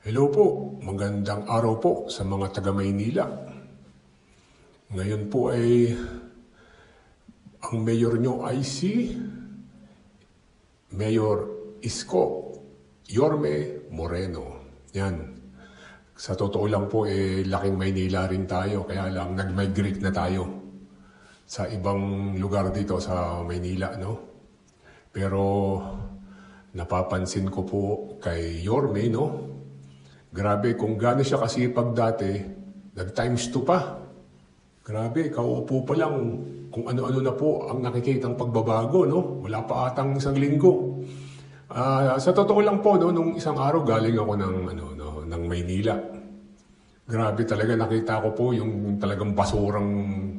Hello po, magandang araw po sa mga taga Maynila. Ngayon po ay ang mayor nyo ay si Mayor Isko Yorme Moreno. Yan. Sa totoo lang po, eh, laking Maynila rin tayo. Kaya lang, nag-migrate na tayo sa ibang lugar dito sa Maynila, no? Pero napapansin ko po kay Yorme, no? Grabe, kung gaano siya kasipag dati, nag-times 2 pa. Grabe, kauupo pa lang kung ano-ano na po ang nakikitang pagbabago, no? Wala pa atang isang linggo. Ah, sa totoo lang po, no, nung isang araw galing ako ng, ano, no, ng Maynila. Grabe talaga, nakita ko po yung talagang basurang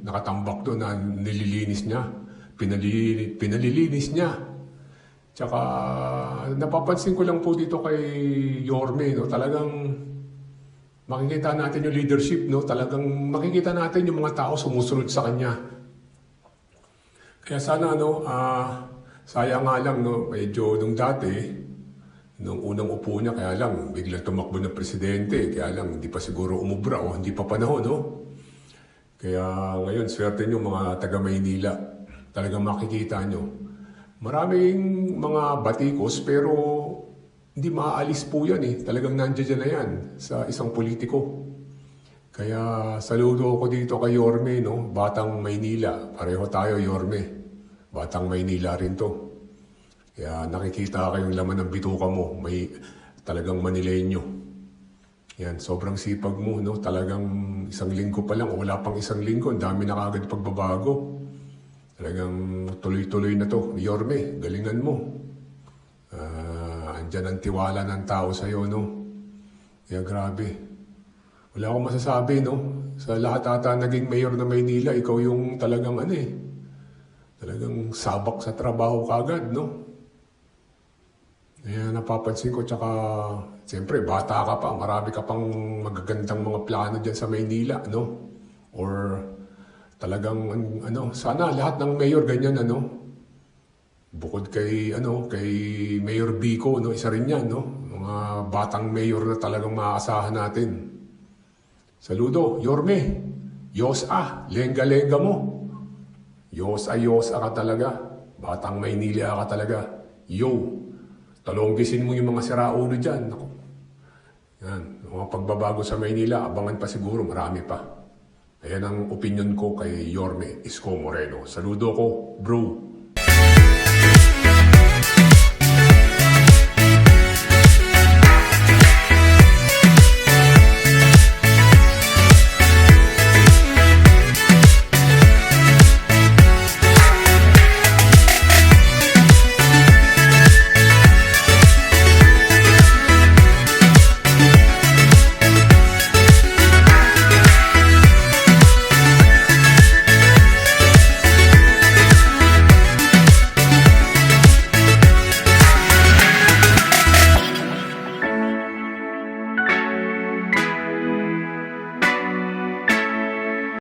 nakatambak doon na nililinis niya. Pinali, pinalilinis niya. Tsaka napapansin ko lang po dito kay Yorme, no, talagang makikita natin yung leadership, no, talagang makikita natin yung mga tao sumusunod sa kanya. Kaya sana, no, ah, sayang nga lang, no, medyo nung dati, nung unang upo niya, kaya lang, biglang tumakbo na presidente, kaya lang, hindi pa siguro umubra o hindi pa panahon, no? Kaya ngayon, swerte nyo mga taga Maynila. Talagang makikita nyo. Maraming mga batikos pero hindi maaalis po yan eh. Talagang nandiyan na yan sa isang politiko. Kaya saludo ako dito kay Yorme, no? Batang Maynila. Pareho tayo, Yorme. Batang Maynila rin to. Kaya nakikita ko yung laman ng bituka mo. May talagang Manileño. Yan, sobrang sipag mo, no? Talagang isang linggo pa lang, wala pang isang linggo, ang dami na kagad pagbabago. Talagang tuloy-tuloy na to. Yorme, galingan mo. Ah, andyan ang tiwala ng tao sa'yo, no? Kaya grabe. Wala akong masasabi, no? Sa lahat ata naging mayor na Maynila, ikaw yung talagang ano eh. Talagang sabak sa trabaho kagad, no? Kaya napapansin ko, tsaka, siyempre, bata ka pa, marami ka pang magagandang mga plano dyan sa Maynila, no? Or talagang, an- ano, sana lahat ng mayor ganyan, ano? Bukod kay, ano, kay Mayor Bico, no? Isa rin yan, no? Mga batang mayor na talagang maaasahan natin. Saludo, Yorme. Yos ah, lenga-lenga mo. Yos ah, yos ah ka talaga. Batang Maynila ka talaga. Yo. Talonggisin mo yung mga siraulo dyan. Naku. Yan. Mga pagbabago sa Maynila, abangan pa siguro, marami pa. Ayan ang opinion ko kay Yorme Isko Moreno. Saludo ko, bro.